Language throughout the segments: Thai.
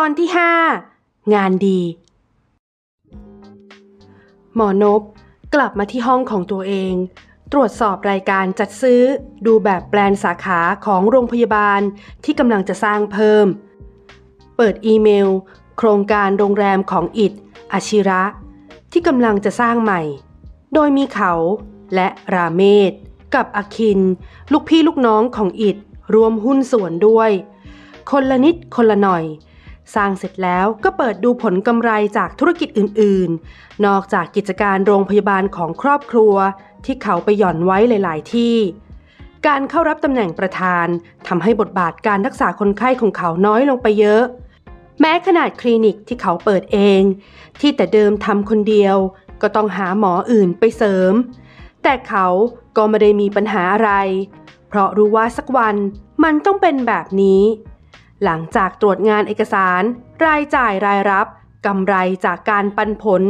ตอนที่ห้างานดี หมอนบกลับมาที่ห้องของตัวเอง ตรวจสอบรายการจัดซื้อดูแบบแปลนสาขาของโรงพยาบาลที่กำลังจะสร้างเพิ่ม เปิดอีเมล โครงการโรงแรมของอิดอาชิระ ที่กำลังจะสร้างใหม่ โดยมีเขาและราเมศกับอคิน ลูกพี่ลูกน้องของอิดรวมหุ้นส่วนด้วย คนละนิดคนละหน่อย สร้างเสร็จแล้วก็เปิดดูผลกำไรจากธุรกิจอื่นๆ นอกจากกิจการโรงพยาบาลของครอบครัว ที่เขาไปหย่อนไว้หลาย ๆ ที่ การเข้ารับตำแหน่งประธานทำให้บทบาทการรักษาคนไข้ของเขาน้อยลงไปเยอะ แม้ขนาดคลินิกที่เขาเปิดเอง ที่แต่เดิมทำคนเดียว ก็ต้องหาหมออื่นไปเสริม แต่เขาก็ไม่ได้มีปัญหาอะไร เพราะรู้ว่าสักวันมันต้องเป็นแบบนี้ หลังจากตรวจงานเอกสาร รายจ่ายรายรับกำไรจากการปันผล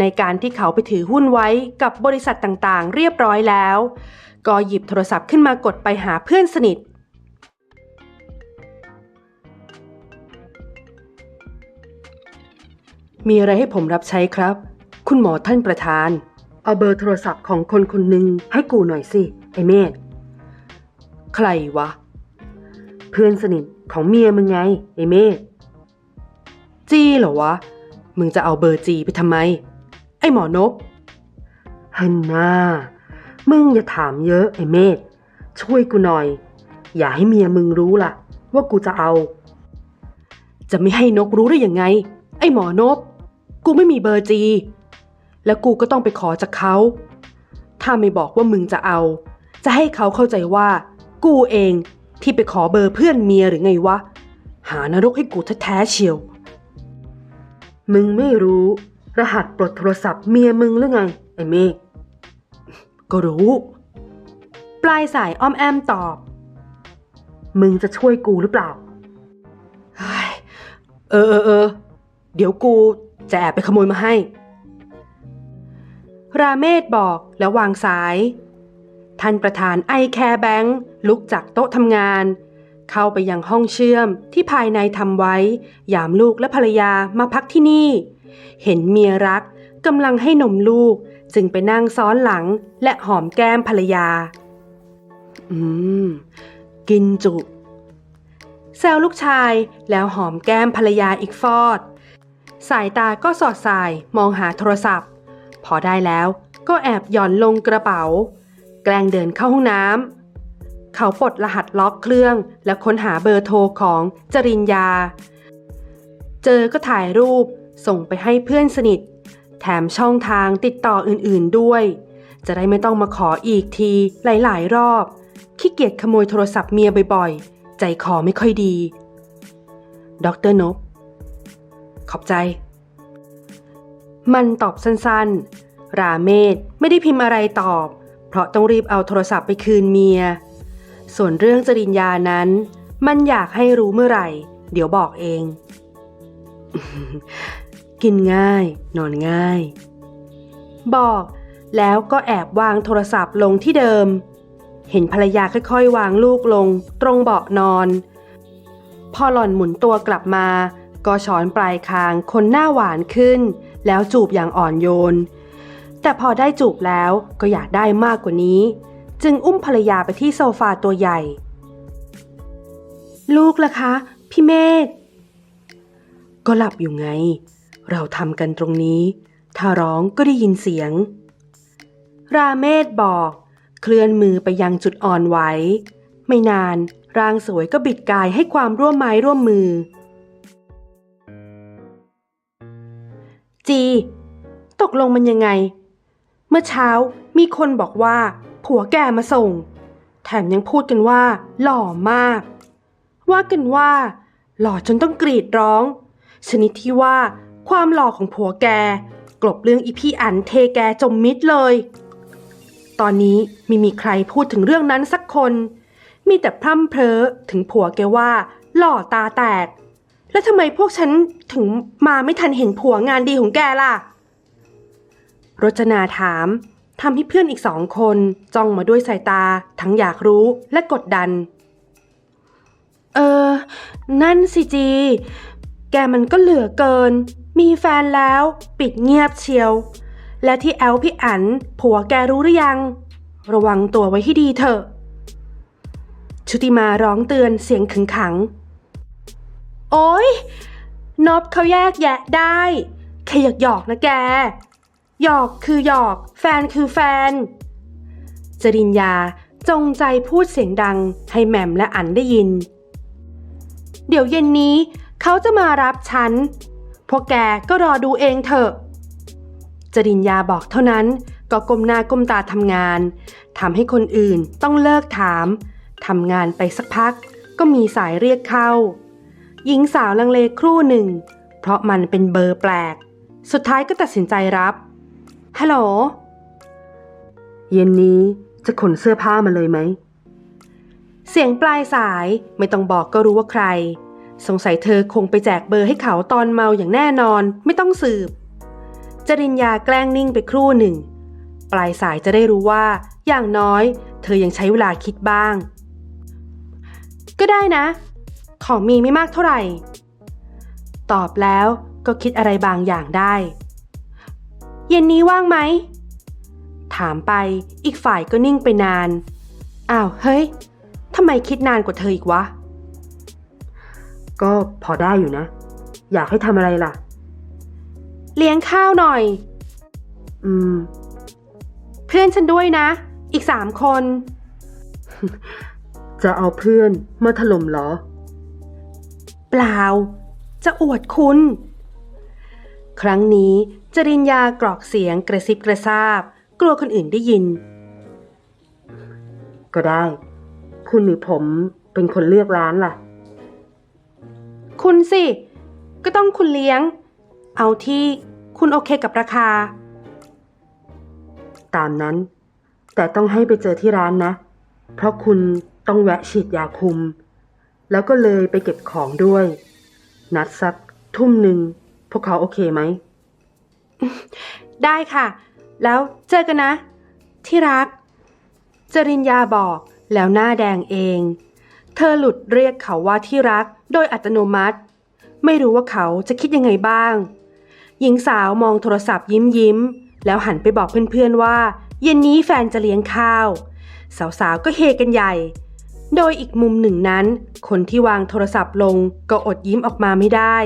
ในการที่เขาไปถือหุ้นไว้กับบริษัทต่างๆ เรียบร้อยแล้ว ก็หยิบโทรศัพท์ขึ้นมากดไปหาเพื่อนสนิท มีอะไรให้ผมรับใช้ครับ คุณหมอท่านประธาน เอาเบอร์โทรศัพท์ของคนคนหนึ่งให้กูหน่อยสิ ไอเมธใครวะ เพื่อนสนิท ของเมียมึงไงไอเมธจีเหรอวะ มึงจะเอาเบอร์จีไปทำไม ไอหมอนบฮันนามึงอย่าถามเยอะไอเมธช่วยกูหน่อย อย่าให้เมียมึงรู้ล่ะ ว่ากูจะเอา จะไม่ให้นกรู้ได้ยังไง ไอหมอนบกูไม่มีเบอร์จี แล้วกูก็ต้องไปขอจากเขา ถ้าไม่บอกว่ามึงจะเอา จะให้เขาเข้าใจว่า กูเอง ที่ไปขอเบอร์เพื่อนเมียหรือไงวะ หานรกให้กูแท้ๆเชียว มึงไม่รู้ รหัสปลดโทรศัพท์เมียมึงหรือไง ไอ้เมฆก็รู้ ปลายสายอ้อมแอมตอบ มึงจะช่วยกูหรือเปล่าเออเออเออเดี๋ยวกูจะแอบไปขโมยมาให้ ราเมศบอกแล้ววางสาย ท่านประธานไอแคร์แบงค์ลุกจากโต๊ะทำงาน เข้าไปยังห้องเชื่อมที่ภายในทำไว้ ยามลูกและภรรยามาพักที่นี่ เห็นเมียรักกำลังให้นมลูกจึงไปนั่งซ้อนหลังและหอมแก้มภรรยา อืม กินจุแซวลูกชายแล้วหอมแก้มภรรยาอีกฟอด สายตาก็สอดสายมองหาโทรศัพท์ พอได้แล้วก็แอบหย่อนลงกระเป๋า กล้งเดินเข้าห้องน้ำเขาปลดรหัสล็อกเครื่อง และค้นหาเบอร์โทรของจรินยาเจอก็ถ่ายรูปส่งไปให้เพื่อนสนิท แถมช่องทางติดต่ออื่นๆด้วย จะได้ไม่ต้องมาขออีกทีหลายๆ รอบ ขี้เกียจขโมยโทรศัพท์เมียบ่อยๆ ใจคอไม่ค่อยดีด็อกเตอร์นบขอบใจ มันตอบสั้นๆ ราเมศไม่ได้พิมพ์อะไรตอบ เพราะต้องรีบเอาโทรศัพท์ไปคืนเมีย ส่วนเรื่องจริญญานั้น มันอยากให้รู้เมื่อไหร่ เดี๋ยวบอกเอง กินง่าย นอนง่าย บอกแล้วก็แอบวางโทรศัพท์ลงที่เดิม เห็นภรรยาค่อยๆ วางลูกลง ตรงเบาะนอน พอหล่อนหมุนตัวกลับมา ก็ช้อนปลายคางคนหน้าหวานขึ้น แล้วจูบอย่างอ่อนโยน แต่พอได้จูบแล้วก็อยากได้มากกว่านี้ จึงอุ้มภรรยาไปที่โซฟาตัวใหญ่ ลูกล่ะคะ พี่เมธก็หลับอยู่ไง เราทำกันตรงนี้ ถ้าร้องก็ได้ยินเสียง ราเมศบอก เคลื่อนมือไปยังจุดอ่อนไหวไม่นานร่างสวยก็บิดกายให้ความร่วมไม้ร่วมมือ จี ตกลงมันยังไง เมื่อเช้ามีคนบอกว่า ผัวแกมาส่ง แถมยังพูดกันว่า หล่อมาก ว่ากันว่า หล่อจนต้องกรีดร้อง ชนิดที่ว่า ความหล่อของผัวแก กลบเรื่องอีพี่อันเทแกจมมิดเลย ตอนนี้ไม่มีใครพูดถึงเรื่องนั้นสักคน มีแต่พร่ำเพรอถึงผัวแกว่า หล่อตาแตก แล้วทำไมพวกฉันถึงมาไม่ทันเห็นผัวงานดีของแกล่ะ รจนาถามทำให้เพื่อนอีกสองคนจ้องมาด้วยสายตาทั้งอยากรู้และกดดัน เออ นั่นสิจี แกมันก็เหลือเกิน มีแฟนแล้วปิดเงียบเชียว และที่แอลพี่อันผัวแกรู้หรือยัง ระวังตัวไว้ให้ดีเถอะ ชุติมาร้องเตือนเสียงขึงขัง โอ๊ยนบเขาแยกแยะได้แค่หยอกหยอกนะแก หยอกคือหยอก แฟนคือแฟน จริญญาจงใจพูดเสียงดังให้แหม่มและอันได้ยิน เดี๋ยวเย็นนี้เขาจะมารับฉัน พวกแกก็รอดูเองเถอะ จริญญาบอกเท่านั้นก็ก้มหน้าก้มตาทำงานทำให้คนอื่นต้องเลิกถามทำงานไปสักพัก ก็มีสายเรียกเข้า หญิงสาวลังเลครู่หนึ่ง เพราะมันเป็นเบอร์แปลก สุดท้ายก็ตัดสินใจรับ ฮัลโหล เย็นนี้จะขนเสื้อผ้ามาเลยไหม เสียงปลายสายไม่ต้องบอกก็รู้ว่าใคร สงสัยเธอคงไปแจกเบอร์ให้เขาตอนเมาอย่างแน่นอนไม่ต้องสืบ จริญญาแกล้งนิ่งไปครู่หนึ่ง ปลายสายจะได้รู้ว่า อย่างน้อย เธอยังใช้เวลาคิดบ้าง ก็ได้นะ ของมีไม่มากเท่าไหร่ ตอบแล้วก็คิดอะไรบางอย่างได้ เย็นนี้ว่างไหม ถามไปอีกฝ่ายก็นิ่งไปนาน อ้าวเฮ้ยทำไมคิดนานกว่าเธออีกวะ ก็พอได้อยู่นะ อยากให้ทำอะไรล่ะ เลี้ยงข้าวหน่อย อืม เพื่อนฉันด้วยนะ อีกสามคน จะเอาเพื่อนมาถล่มเหรอ เปล่า จะอวดคุณ ครั้งนี้จริญญากรอกเสียงกระซิบกระซาบ กลัวคนอื่นได้ยิน ก็ได้ คุณหรือผมเป็นคนเลือกร้านล่ะ คุณสิ ก็ต้องคุณเลี้ยง เอาที่คุณโอเคกับราคา ตามนั้น แต่ต้องให้ไปเจอที่ร้านนะ เพราะคุณต้องแวะฉีดยาคุม แล้วก็เลยไปเก็บของด้วย นัดสักทุ่มหนึ่ง พวกเขาโอเคไหม ได้ค่ะ แล้วเจอกันนะ ที่รัก จริญญาบอกแล้วหน้าแดงเอง เธอหลุดเรียกเขาว่าที่รักโดยอัตโนมัติ ไม่รู้ว่าเขาจะคิดยังไงบ้าง หญิงสาวมองโทรศัพท์ยิ้มยิ้ม แล้วหันไปบอกเพื่อนๆว่า เย็นนี้แฟนจะเลี้ยงข้าว สาวๆก็เฮกันใหญ่ โดยอีกมุมหนึ่งนั้น คนที่วางโทรศัพท์ลงก็อดยิ้มออกมาไม่ได้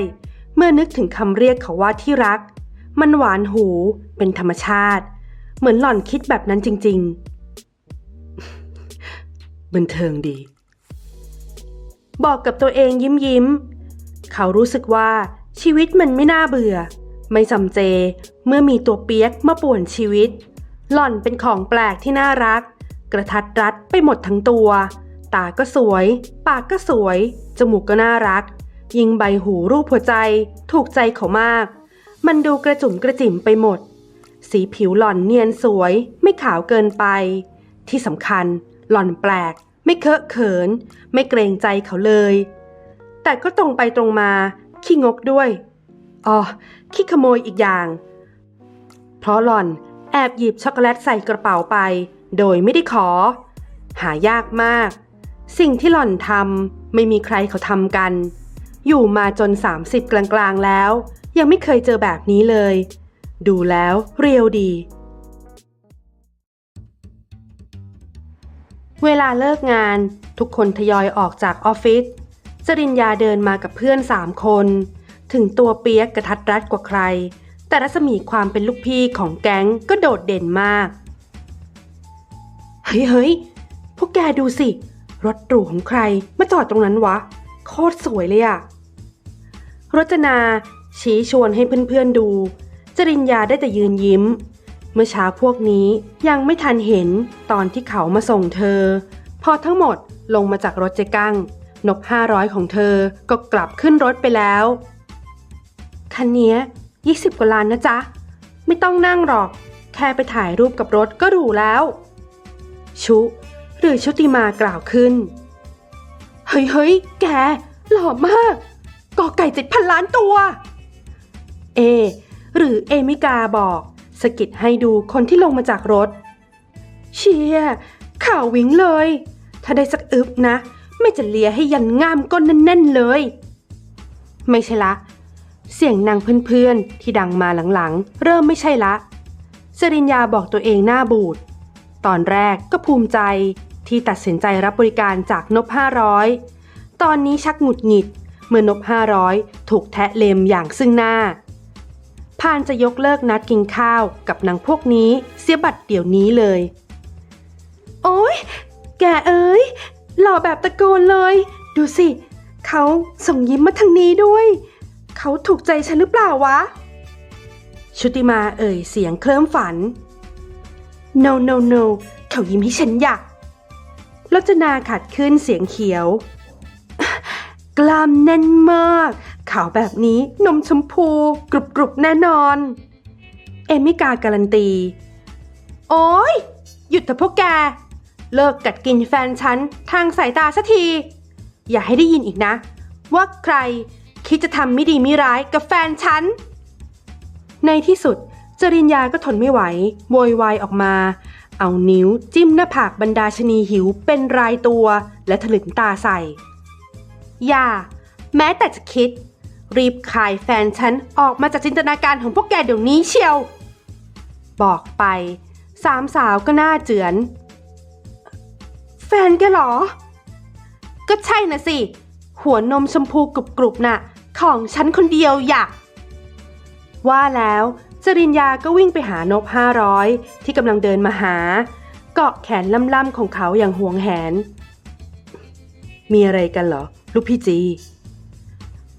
เมื่อนึกถึงคำเรียกเขาว่าที่รัก มันหวานหู เป็นธรรมชาติ เหมือนหล่อนคิดแบบนั้นจริง ๆ บันเทิงดี บอกกับตัวเองยิ้มยิ้ม เขารู้สึกว่าชีวิตมันไม่น่าเบื่อ ไม่จำเจ เมื่อมีตัวเปียกมาป่วนชีวิต หล่อนเป็นของแปลกที่น่ารัก กระทัดรัดไปหมดทั้งตัว ตาก็สวย ปากก็สวย จมูกก็น่ารัก ยิงใบหูรูปหัวใจ ถูกใจเขามาก มันดูกระจุ่มกระจิ๋มไปหมด สีผิวหล่อนเนียนสวยไม่ขาวเกินไป ที่สำคัญหล่อนแปลก ไม่เคอะเขิน ไม่เกรงใจเขาเลย แต่ก็ตรงไปตรงมาขี้งกด้วยอ๋อขี้ขโมยอีกอย่าง เพราะหล่อนแอบหยิบช็อกโกแลตใส่กระเป๋าไป โดยไม่ได้ขอ หายากมาก สิ่งที่หล่อนทำไม่มีใครเขาทำกัน อยู่มาจน 30 กลางๆแล้ว ยังไม่เคยเจอแบบนี้เลย ดูแล้วเรียวดี เวลาเลิกงานทุกคนทยอยออกจากออฟฟิศจริญญาเดินมากับเพื่อนสามคน ถึงตัวเปียกกระทัดรัดกว่าใคร แต่รัศมีความเป็นลูกพี่ของแก๊งก็โดดเด่นมาก เฮ้ยเฮ้ยพวกแกดูสิ รถหรูของใครมาจอดตรงนั้นวะ โคตรสวยเลยอะ รจนา ชี้ชวนให้เพื่อนๆดู จริญญาได้แต่ยืนยิ้ม เมื่อเช้าพวกนี้ยังไม่ทันเห็นตอนที่เขามาส่งเธอ พอทั้งหมดลงมาจากรถเจกั้ง นบห้าร้อยของเธอก็กลับขึ้นรถไปแล้ว คันนี้ยยี่สิบกว่าล้านนะจ๊ะ ไม่ต้องนั่งหรอก แค่ไปถ่ายรูปกับรถก็หรูแล้ว ชุ หรือชุติมากล่าวขึ้น เฮ้ยเฮ้ยแก หล่อมาก กอไก่เจ็ดพันล้านตัว เอ หรือเอมิกาบอกสกิดให้ดูคนที่ลงมาจากรถ เชียข่าววิงเลย ถ้าได้สักอึบนะ ไม่จะเลียให้ยันง่ามก้นแน่นๆเลย ไม่ใช่ละ เสียงนางเพื่อนๆ ที่ดังมาหลังๆ เริ่มไม่ใช่ละสริญญาบอกตัวเองหน้าบูด ตอนแรกก็ภูมิใจที่ตัดสินใจรับบริการจากนบ500 ตอนนี้ชักหงุดหงิด เมื่อนบ500 ถูกแทะเลมอย่างซึ่งหน้า พานจะยกเลิกนัดกินข้าวกับนางพวกนี้เสียบัตรเดี๋ยวนี้เลย โอ้ยแกเอ้ย หล่อแบบตะโกนเลย ดูสิ เขาส่งยิ้มมาทางนี้ด้วย เขาถูกใจฉันหรือเปล่าวะ ชุติมาเอ่ยเสียงเคลิ้มฝัน no no no เขายิ้มให้ฉันอยากรจนาขัดขึ้นเสียงเขียว กล้ามแน่นมาก ขาวแบบนี้นมชมพู กรุบกรุบแน่นอน เอมิกาการันตี โอ้ยหยุดเถอะพวกแก เลิกกัดกินแฟนฉัน ทางสายตาสักที อย่าให้ได้ยินอีกนะ ว่าใครคิดจะทำไม่ดีไม่ร้ายกับแฟนฉัน ในที่สุด จริญญาก็ทนไม่ไหวโวยวายออกมา เอานิ้วจิ้มหน้าผากบรรดาชนีหิวเป็นรายตัวและถลึงตาใส่ อย่า แม้แต่จะคิด รีบขายแฟนฉันออกมาจากจินตนาการของพวกแกเดี๋ยวนี้เชียว บอกไปสามสาวก็น่าเจือน แฟนแกเหรอ ก็ใช่นะสิ หัวนมชมพูกรุบๆน่ะ ของฉันคนเดียวอยากว่าแล้วจริญญาก็วิ่งไปหานบห้าร้อยที่กำลังเดินมาหา เกาะแขนล่ำๆของเขาอย่างห่วงแหน มีอะไรกันเหรอ ลูกพี่จี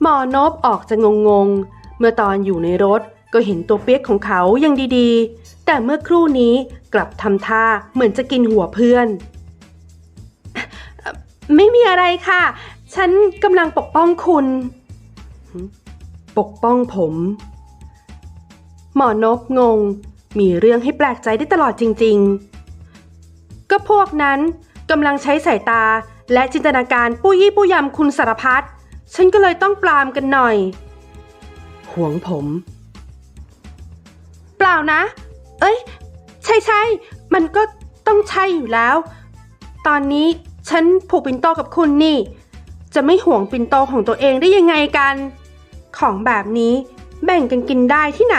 หมอนบออกจะงงๆเมื่อตอนอยู่ในรถก็เห็นตัวเปียกของเขายังดีๆ แต่เมื่อครู่นี้กลับทำท่าเหมือนจะกินหัวเพื่อน ไม่มีอะไรค่ะ ฉันกำลังปกป้องคุณ ปกป้องผม หมอนบงง มีเรื่องให้แปลกใจได้ตลอดจริง ๆ ก็พวกนั้นกำลังใช้สายตา และจินตนาการปุยยี่ปุยยำคุณสารพัดฉันก็เลยต้องปรามกันหน่อย ห่วงผม เปล่านะ เอ้ย ใช่ใช่มันก็ต้องใช่อยู่แล้ว ตอนนี้ฉันผูกปินโตกับคุณนี่ จะไม่ห่วงปินโตของตัวเองได้ยังไงกัน ของแบบนี้แบ่งกันกินได้ที่ไหน